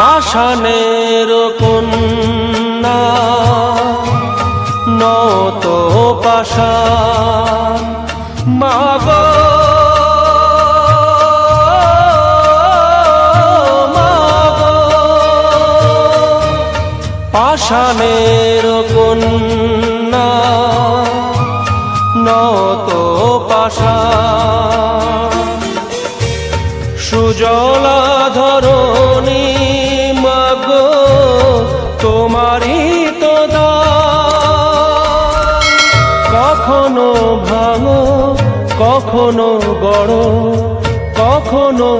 পাষাণের কন্যা নত পাষাণ মাগ পাষাণের কন্যা নত পাষাণ সুজলা ধরণী কখনো ভাঙো কখনো গড় কখনো